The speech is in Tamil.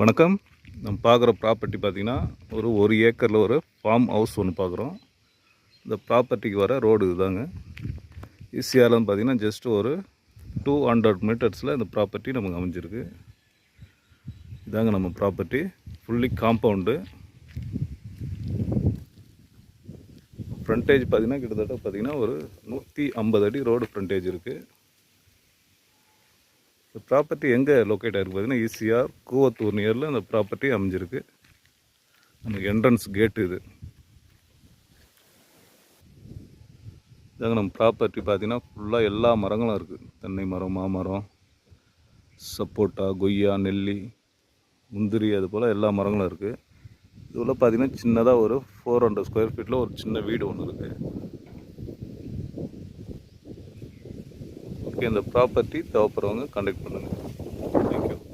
வணக்கம். நம்ம பார்க்குற ப்ராப்பர்ட்டி பார்த்திங்கன்னா ஒரு ஒரு ஏக்கரில் ஒரு ஃபார்ம் ஹவுஸ் ஒன்று பார்க்குறோம். இந்த ப்ராப்பர்ட்டிக்கு வர ரோடு இதுதாங்க. ஈஸியாலன்னு பார்த்தீங்கன்னா ஜஸ்ட் ஒரு டூ ஹண்ட்ரட் மீட்டர்ஸில் இந்த ப்ராப்பர்ட்டி நமக்கு அமைஞ்சிருக்கு. இதாங்க நம்ம ப்ராப்பர்ட்டி ஃபுல்லி காம்பவுண்டு ஃப்ரண்டேஜ் பார்த்தீங்கன்னா கிட்டத்தட்ட பார்த்தீங்கன்னா ஒரு நூற்றி ஐம்பது அடி ரோடு ஃப்ரண்டேஜ் இருக்குது இந்த ப்ராப்பர்ட்டி எங்கே லொக்கேட் ஆகிருக்கு பார்த்தீங்கன்னா ஈஸியாக கூவத்தூர் நியரில் இந்த ப்ராப்பர்ட்டி அமைஞ்சிருக்கு. நமக்கு என்ட்ரன்ஸ் கேட்டு இது. இதாங்க நம்ம ப்ராப்பர்ட்டி பார்த்தீங்கன்னா ஃபுல்லாக எல்லா மரங்களும் இருக்குது தென்னை மரம் மாமரம் சப்போட்டா கொய்யா நெல்லி முந்திரி அது போல் எல்லா மரங்களும் இருக்குது இதுவெல்லாம் பார்த்தீங்கன்னா சின்னதாக ஒரு ஃபோர் ஹண்ட்ரட் ஸ்கொயர் ஃபீட்டில் ஒரு சின்ன வீடு ஒன்று இருக்குது இருக்குது இந்த ப்ராப்பர்ட்டி தேவைப்படுறவங்க கான்டாக்ட் பண்ணுங்கள்